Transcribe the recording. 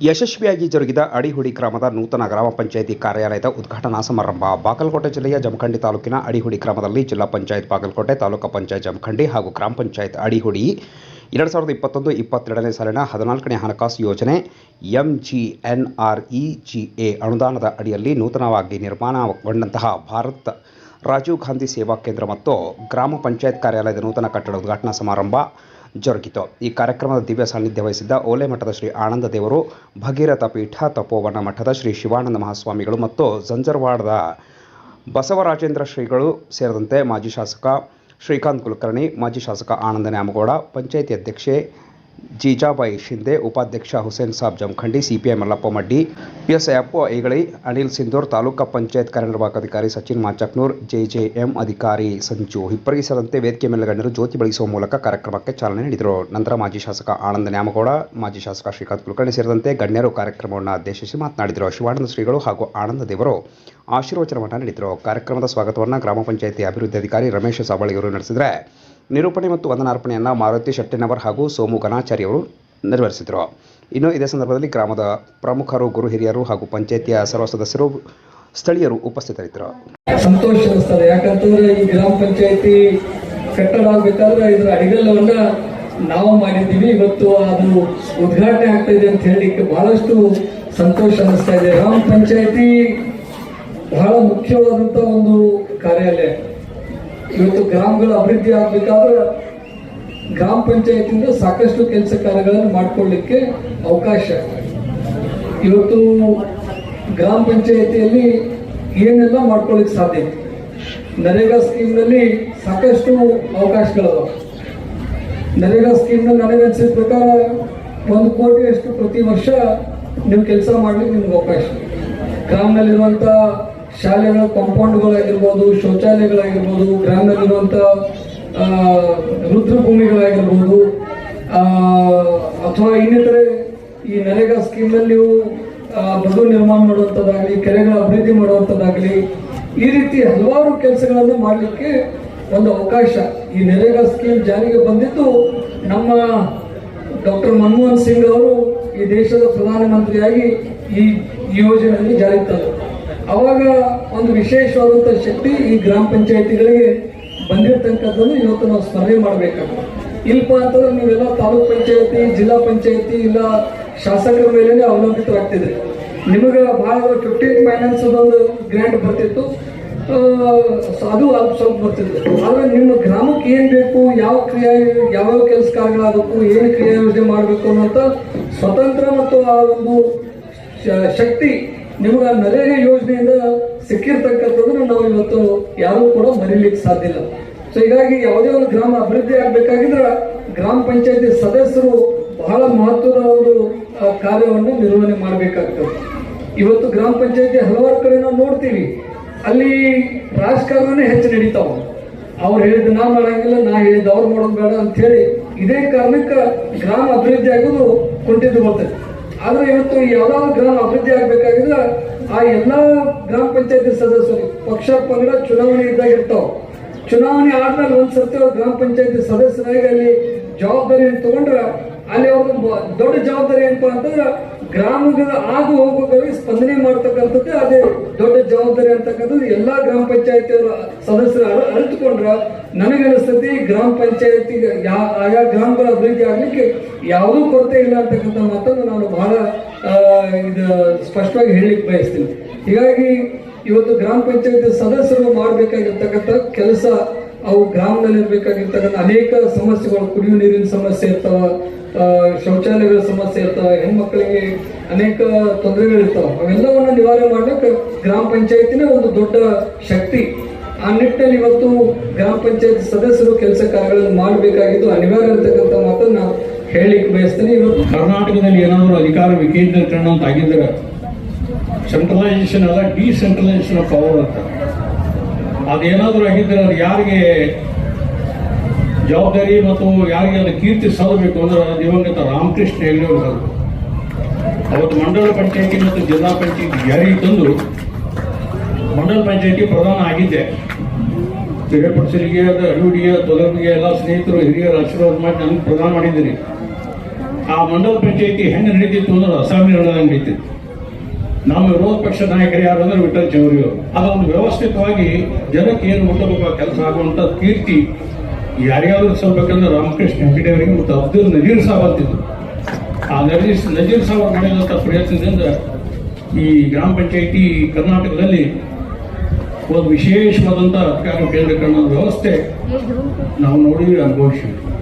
ಯಶಸ್ವಿಯಾಗಿ ಜರುಗಿದ ಅಡಿಹುಡಿ ಗ್ರಾಮದ ನೂತನ ಗ್ರಾಮ ಪಂಚಾಯಿತಿ ಕಾರ್ಯಾಲಯದ ಉದ್ಘಾಟನಾ ಸಮಾರಂಭ ಬಾಗಲಕೋಟೆ ಜಿಲ್ಲೆಯ ಜಮಖಂಡಿ ತಾಲೂಕಿನ ಅಡಿಹುಡಿ ಗ್ರಾಮದಲ್ಲಿ ಜಿಲ್ಲಾ ಪಂಚಾಯತ್ ಬಾಗಲಕೋಟೆ, ತಾಲೂಕು ಪಂಚಾಯತ್ ಜಮಖಂಡಿ ಹಾಗೂ ಗ್ರಾಮ ಪಂಚಾಯತ್ ಅಡಿಹುಡಿ ಎರಡು ಸಾವಿರದ ಇಪ್ಪತ್ತೊಂದು ಇಪ್ಪತ್ತೆರಡನೇ ಸಾಲಿನ ಹದಿನಾಲ್ಕನೇ ಹಣಕಾಸು ಯೋಜನೆ M G N R E G A ಅನುದಾನದ ಅಡಿಯಲ್ಲಿ ನೂತನವಾಗಿ ನಿರ್ಮಾಣಗೊಂಡಂತಹ ಭಾರತ ರಾಜೀವ್ ಗಾಂಧಿ ಸೇವಾ ಕೇಂದ್ರ ಮತ್ತು ಗ್ರಾಮ ಪಂಚಾಯತ್ ಕಾರ್ಯಾಲಯದ ನೂತನ ಕಟ್ಟಡ ಉದ್ಘಾಟನಾ ಸಮಾರಂಭ ಜರುಗಿತು. ಈ ಕಾರ್ಯಕ್ರಮದ ದಿವ್ಯ ಸಾನ್ನಿಧ್ಯ ವಹಿಸಿದ್ದ ಓಲೆ ಮಠದ ಶ್ರೀ ಆನಂದ ದೇವರು, ಭಗೀರಥ ಪೀಠ, ತಪೋವನ ಮಠದ ಶ್ರೀ ಶಿವಾನಂದ ಮಹಾಸ್ವಾಮಿಗಳು ಮತ್ತು ಜಂಜರವಾಡದ ಬಸವರಾಜೇಂದ್ರ ಶ್ರೀಗಳು ಸೇರಿದಂತೆ ಮಾಜಿ ಶಾಸಕ ಶ್ರೀಕಾಂತ್ ಕುಲಕರ್ಣಿ, ಮಾಜಿ ಶಾಸಕ ಆನಂದ ನ್ಯಾಮಗೌಡ, ಪಂಚಾಯಿತಿ ಅಧ್ಯಕ್ಷೆ ಜೀಜಾಬಾಯಿ ಶಿಂದೆ ಉಪಾಧ್ಯಕ್ಷ ಹುಸೇನ್ ಸಾಬ್ ಜಮಖಂಡಿ ಸಿಪಿಐ ಮಲ್ಲಪ್ಪ ಮಡ್ಡಿ, ಪಿಎಸ್ ಅಯ್ಯಪ್ಪ ಐಗಳಿ ಅನಿಲ್ ಸಿಂಧೂರ್, ತಾಲೂಕಾ ಪಂಚಾಯತ್ ಕಾರ್ಯನಿರ್ವಾಹಕ ಅಧಿಕಾರಿ ಸಚಿನ್ ಮಾಚಕ್ನೂರ್, ಜೆಜೆಎಂ ಅಧಿಕಾರಿ ಸಂಚು ಇಬ್ಬರಿಗೆ ಸೇರಿದಂತೆ ವೇದಿಕೆ ಮೇಲೆ ಗಣ್ಯರು ಜ್ಯೋತಿ ಬೆಳಗಿಸುವ ಮೂಲಕ ಕಾರ್ಯಕ್ರಮಕ್ಕೆ ಚಾಲನೆ ನೀಡಿದರು. ನಂತರ ಮಾಜಿ ಶಾಸಕ ಆನಂದ ನ್ಯಾಮಗೌಡ, ಮಾಜಿ ಶಾಸಕ ಶ್ರೀಕಾಂತ್ ಕುಲಕರ್ಣಿ ಸೇರಿದಂತೆ ಗಣ್ಯರು ಕಾರ್ಯಕ್ರಮವನ್ನು ಉದ್ದೇಶಿಸಿ ಮಾತನಾಡಿದರು. ಶಿವಾನಂದ ಶ್ರೀಗಳು ಹಾಗೂ ಆನಂದ ದೇವರು ಆಶೀರ್ವಚನವನ್ನು ನೀಡಿದರು. ಕಾರ್ಯಕ್ರಮದ ಸ್ವಾಗತವನ್ನು ಗ್ರಾಮ ಪಂಚಾಯಿತಿ ಅಭಿವೃದ್ಧಿ ಅಧಿಕಾರಿ ರಮೇಶ್ ಸಾಬಳಿಯವರು ನಡೆಸಿದರೆ ನಿರೂಪಣೆ ಮತ್ತು ವಂದನಾರ್ಪಣೆಯನ್ನು ಮಾರುತಿ ಶೆಟ್ಟಿನವರ್ ಹಾಗೂ ಸೋಮು ಕನಾಚಾರಿ ಅವರು ನೆರವೇರಿಸಿದರು. ಇನ್ನು ಇದೇ ಸಂದರ್ಭದಲ್ಲಿ ಗ್ರಾಮದ ಪ್ರಮುಖರು, ಗುರು ಹಿರಿಯರು ಹಾಗೂ ಪಂಚಾಯತಿಯ ಸರ್ವ ಸದಸ್ಯರು, ಸ್ಥಳೀಯರು ಉಪಸ್ಥಿತರಿದ್ದರು. ಸಂತೋಷ ಯಾಕಂತಂದ್ರೆ ಈ ಗ್ರಾಮ ಪಂಚಾಯತಿ ಕಟ್ಟಡ ಇದರ ನಾವು ಮಾಡಿದ್ದೀವಿ. ಇವತ್ತು ಅದು ಉದ್ಘಾಟನೆ ಆಗ್ತಾ ಇದೆ ಅಂತ ಹೇಳಲಿಕ್ಕೆ ಬಹಳಷ್ಟು ಸಂತೋಷ ಅನಿಸ್ತಾ ಇದೆ. ಗ್ರಾಮ ಪಂಚಾಯತಿ ಬಹಳ ಮುಖ್ಯವಾದಂತ ಒಂದು ಕಾರ್ಯಾಲಯ. ಇವತ್ತು ಗ್ರಾಮಗಳ ಅಭಿವೃದ್ಧಿ ಆಗಬೇಕಾದ್ರೆ ಗ್ರಾಮ ಪಂಚಾಯತಿಯಿಂದ ಸಾಕಷ್ಟು ಕೆಲಸ ಕಾರ್ಯಗಳನ್ನು ಮಾಡಿಕೊಳ್ಳಿಕ್ಕೆ ಅವಕಾಶ. ಇವತ್ತು ಗ್ರಾಮ ಪಂಚಾಯತಿಯಲ್ಲಿ ಏನೆಲ್ಲ ಮಾಡ್ಕೊಳ್ಳಿಕ್ಕೆ ಸಾಧ್ಯ ನರೇಗಾ ಸ್ಕೀಮ್ನಲ್ಲಿ ಸಾಕಷ್ಟು ಅವಕಾಶಗಳವ ನರೇಗಾ ಸ್ಕೀಮ್ನಲ್ಲಿ ನನಗನ್ಸಿದ ಪ್ರಕಾರ ಒಂದು ಕೋಟಿಯಷ್ಟು ಪ್ರತಿ ವರ್ಷ ನೀವು ಕೆಲಸ ಮಾಡ್ಲಿಕ್ಕೆ ನಿಮ್ಗೆ ಅವಕಾಶ. ಗ್ರಾಮದಲ್ಲಿರುವಂಥ ಶಾಲೆಗಳ ಕಾಂಪೌಂಡ್ಗಳಾಗಿರ್ಬೋದು ಶೌಚಾಲಯಗಳಾಗಿರ್ಬೋದು ಗ್ರಾಮದಲ್ಲಿರುವಂಥ ರುದ್ರಭೂಮಿಗಳಾಗಿರ್ಬೋದು ಅಥವಾ ಇನ್ನಿತರೆ ಈ ನರೇಗಾ ಸ್ಕೀಮ್ನಲ್ಲಿ ನೀವು ಬದು ನಿರ್ಮಾಣ ಮಾಡುವಂಥದ್ದಾಗಲಿ ಕೆರೆಗಳ ಅಭಿವೃದ್ಧಿ ಮಾಡುವಂಥದ್ದಾಗಲಿ ಈ ರೀತಿ ಹಲವಾರು ಕೆಲಸಗಳನ್ನು ಮಾಡಲಿಕ್ಕೆ ಒಂದು ಅವಕಾಶ. ಈ ನರೇಗಾ ಸ್ಕೀಮ್ ಜಾರಿಗೆ ಬಂದಿದ್ದು ನಮ್ಮ ಡಾಕ್ಟರ್ ಮನಮೋಹನ್ ಸಿಂಗ್ ಅವರು ಈ ದೇಶದ ಪ್ರಧಾನಮಂತ್ರಿಯಾಗಿ ಈ ಯೋಜನೆಯಲ್ಲಿ ಜಾರಿ ತಂದರು. ಅವಾಗ ಒಂದು ವಿಶೇಷವಾದಂಥ ಶಕ್ತಿ ಈ ಗ್ರಾಮ ಪಂಚಾಯತಿಗಳಿಗೆ ಬಂದಿರತಕ್ಕಂಥದ್ದನ್ನು ಇವತ್ತು ನಾವು ಸ್ಮರಣೆ ಮಾಡಬೇಕಾಗ್ತದೆ. ಇಲ್ಪ ಅಂತಂದ್ರೆ ನೀವೆಲ್ಲ ತಾಲೂಕ್ ಪಂಚಾಯತಿ, ಜಿಲ್ಲಾ ಪಂಚಾಯತಿ ಇಲ್ಲ ಶಾಸಕರ ಮೇಲೆ ಅವಲಂಬಿತರಾಗ್ತಿದ್ರಿ. ನಿಮಗೆ ಭಾಳ ಫಿಫ್ಟೀನ್ ಫೈನಾನ್ಸ್ ಒಂದು ಗ್ರ್ಯಾಂಟ್ ಬರ್ತಿತ್ತು. ಅದು ಅಲ್ಪ ಸ್ವಲ್ಪ ಬರ್ತಿತ್ತು. ಆದ್ರೆ ನಿಮ್ಮ ಗ್ರಾಮಕ್ಕೆ ಏನ್ ಬೇಕು, ಯಾವ ಕ್ರಿಯಾ, ಯಾವ್ಯಾವ ಕೆಲಸ ಕಾರ್ಯಗಳಾಗಬೇಕು, ಏನು ಕ್ರಿಯಾ ಯೋಜನೆ ಮಾಡಬೇಕು ಅನ್ನೋಂಥ ಸ್ವತಂತ್ರ ಮತ್ತು ಆ ಒಂದು ಶಕ್ತಿ ನಿಮಗೆ ನರೇಗಾ ಯೋಜನೆಯಿಂದ ಸಿಕ್ಕಿರ್ತಕ್ಕಂಥದ್ದನ್ನು ನಾವು ಇವತ್ತು ಯಾರೂ ಕೂಡ ಮರೀಲಿಕ್ಕೆ ಸಾಧ್ಯ ಇಲ್ಲ. ಸೊ ಹೀಗಾಗಿ ಯಾವುದೇ ಒಂದು ಗ್ರಾಮ ಅಭಿವೃದ್ಧಿ ಆಗ್ಬೇಕಾಗಿದ್ರೆ ಗ್ರಾಮ ಪಂಚಾಯತಿ ಸದಸ್ಯರು ಬಹಳ ಮಹತ್ವದ ಒಂದು ಕಾರ್ಯವನ್ನು ನಿರ್ವಹಣೆ ಮಾಡಬೇಕಾಗ್ತದೆ. ಇವತ್ತು ಗ್ರಾಮ ಪಂಚಾಯತಿ ಹಲವಾರು ಕಡೆ ನಾವು ನೋಡ್ತೀವಿ. ಅಲ್ಲಿ ರಾಜಕಾರಣನೇ ಹೆಚ್ಚು ನಡೀತಾವ. ಅವ್ರು ಹೇಳಿದ ನಾ ಮಾಡಂಗಿಲ್ಲ, ನಾ ಹೇಳಿದ್ದು ಅವ್ರು ಮಾಡೋದು ಬೇಡ ಅಂತ ಹೇಳಿ ಇದೇ ಕಾರಣಕ್ಕೆ ಗ್ರಾಮ ಅಭಿವೃದ್ಧಿ ಆಗೋದು ಕುಂಠಿತ ಬರ್ತದೆ ಆದ್ರೆ ಇವತ್ತು ಯಾವ್ದಾದ್ರು ಗ್ರಾಮ ಅಭಿವೃದ್ಧಿ ಆಗ್ಬೇಕಾಗಿದ್ರೆ ಆ ಎಲ್ಲಾ ಗ್ರಾಮ ಪಂಚಾಯತಿ ಸದಸ್ಯರು, ಪಕ್ಷ, ಪಂಗಡ ಚುನಾವಣೆ ಇದ್ದಾಗ ಇರ್ತಾವ. ಚುನಾವಣೆ ಆದ್ಮೇಲೆ ಒಂದ್ಸರ್ತಿ ಗ್ರಾಮ ಪಂಚಾಯತಿ ಸದಸ್ಯರಾಗಿ ಅಲ್ಲಿ ಜವಾಬ್ದಾರಿಯನ್ನು ತಗೊಂಡ್ರ ಅಲ್ಲಿ ಅವರು ದೊಡ್ಡ ಜವಾಬ್ದಾರಿ ಏನಪ್ಪ ಅಂತಂದ್ರೆ ಗ್ರಾಮದ ಆಗು ಹೋಗುಗಳಿಗೆ ಸ್ಪಂದನೆ ಮಾಡ್ತಕ್ಕಂಥದ್ದು ಅದೇ ದೊಡ್ಡ ಜವಾಬ್ದಾರಿ ಅಂತಕ್ಕಂಥದ್ದು. ಎಲ್ಲಾ ಗ್ರಾಮ ಪಂಚಾಯತಿಯವರ ಸದಸ್ಯರು ಅರ- ಅರಿತುಕೊಂಡ್ರ ನನಗನಿಸ್ತತಿ ಗ್ರಾಮ ಪಂಚಾಯತಿ ಯಾ, ಆಯಾ ಗ್ರಾಮಗಳ ಅಭಿವೃದ್ಧಿ ಆಗ್ಲಿಕ್ಕೆ ಯಾವುದೂ ಕೊರತೆ ಇಲ್ಲ ಅಂತಕ್ಕಂಥ ಮಾತನ್ನು ನಾನು ಬಹಳ ಇದು ಸ್ಪಷ್ಟವಾಗಿ ಹೇಳಲಿಕ್ಕೆ ಬಯಸ್ತೀನಿ. ಹೀಗಾಗಿ ಇವತ್ತು ಗ್ರಾಮ ಪಂಚಾಯತಿ ಸದಸ್ಯರು ಮಾಡಬೇಕಾಗಿರ್ತಕ್ಕಂಥ ಕೆಲಸ ಅವು ಗ್ರಾಮದಲ್ಲಿ ಇರಬೇಕಾಗಿರ್ತಕ್ಕಂಥ ಅನೇಕ ಸಮಸ್ಯೆಗಳು ಕುಡಿಯುವ ನೀರಿನ ಸಮಸ್ಯೆ ಇರ್ತಾವ ಶೌಚಾಲಯಗಳ ಸಮಸ್ಯೆ ಇರ್ತಾವ, ಹೆಣ್ಮಕ್ಳಿಗೆ ಅನೇಕ ತೊಂದರೆಗಳಿರ್ತಾವ. ಅವೆಲ್ಲವನ್ನ ನಿವಾರಣೆ ಮಾಡಲಿಕ್ಕೆ ಗ್ರಾಮ ಪಂಚಾಯತಿನೇ ಒಂದು ದೊಡ್ಡ ಶಕ್ತಿ. ಆ ನಿಟ್ಟಿನಲ್ಲಿ ಇವತ್ತು ಗ್ರಾಮ ಪಂಚಾಯತ್ ಸದಸ್ಯರು ಕೆಲಸ ಕಾರ್ಯಗಳನ್ನು ಮಾಡಬೇಕಾಗಿದ್ದು ಅನಿವಾರ್ಯ ಅಂತಕ್ಕಂಥ ಮಾತನ್ನು ಹೇಳಿಕ್ಕೆ ಬಯಸ್ತೇನೆ. ಇವತ್ತು ಕರ್ನಾಟಕದಲ್ಲಿ ಏನಾದರೂ ಅಧಿಕಾರ ವಿಕೇಂದ್ರೀಕರಣ ಅಂತ ಆಗಿದ್ರೆ ಸೆಂಟ್ರಲೈಸೇಷನ್ ಅಲ್ಲ ಡಿಸೆಂಟ್ರಲೈಸೇಷನ್ ಆಫ್ ಪವರ್ ಅಂತ. ಅದೇನಾದರೂ ಆಗಿದ್ರೆ ಅದು ಯಾರಿಗೆ ಜವಾಬ್ದಾರಿ ಮತ್ತು ಯಾರಿಗೆ ಅದು ಕೀರ್ತಿ ಸಲ್ಲಬೇಕು ಅಂದ್ರೆ ದಿವಂಗತ ರಾಮಕೃಷ್ಣ ಹೆಗ್ಡೆ ಅವರು ಸಲ್ಲಬೇಕು ಅವತ್ತು ಮಂಡಲ ಪಂಚಾಯತಿ ಮತ್ತು ಜಿಲ್ಲಾ ಪಂಚಾಯತಿ ಜಾರಿಗೆ ತಂದು ಮಂಡಲ ಪಂಚಾಯತಿ ಪ್ರಧಾನ ಆಗಿದ್ದೆ. ಹಿರೇಪಡಿಸಲಿಗೆ ಅದು ಅಡುಗೆ ತೊಲಗಿಗೆ ಎಲ್ಲ ಸ್ನೇಹಿತರು ಹಿರಿಯರು ಆಶೀರ್ವಾದ ಮಾಡಿ ನನಗೆ ಪ್ರದಾನ ಮಾಡಿದ್ದೀನಿ. ಆ ಮಂಡಲ ಪಂಚಾಯತಿ ಹೆಂಗೆ ನಡೀತಿತ್ತು ಅಂದ್ರೆ ಅಸಾಮಿನ ನಡೀತಿತ್ತು. ನಮ್ಮ ವಿರೋಧ ಪಕ್ಷ ನಾಯಕರು ಯಾರು ಅಂದ್ರೆ ವಿಠಲ್ ಚೌರಿ ಅವರು. ಅದೊಂದು ವ್ಯವಸ್ಥಿತವಾಗಿ ಜನಕ್ಕೆ ಏನು ಮುಟ್ಟಬೇಕು ಕೆಲಸ ಆಗುವಂತ ಕೀರ್ತಿ ಯಾರ್ಯಾರು ಸಲ್ಬೇಕಂದ್ರೆ ರಾಮಕೃಷ್ಣ ಹೆಗಡೆ ಅವರಿಗೆ ಮತ್ತು ಅಬ್ದುಲ್ ನಜೀರ್ ಸಾಬ್ ಅಂತಿದ್ರು. ಆ ನಜೀರ್ ನಜೀರ್ ಸಾಬ್ ಮಾಡಿದಂತ ಮಾಡಿದಂಥ ಪ್ರಯತ್ನದಿಂದ ಈ ಗ್ರಾಮ ಪಂಚಾಯಿತಿ ಕರ್ನಾಟಕದಲ್ಲಿ ಒಂದು ವಿಶೇಷವಾದಂಥ ಅಧಿಕಾರ ಕೇಂದ್ರೀಕರಣ ವ್ಯವಸ್ಥೆ ನಾವು ನೋಡಿ ಅನುಭವಿಸಿದ್ವಿ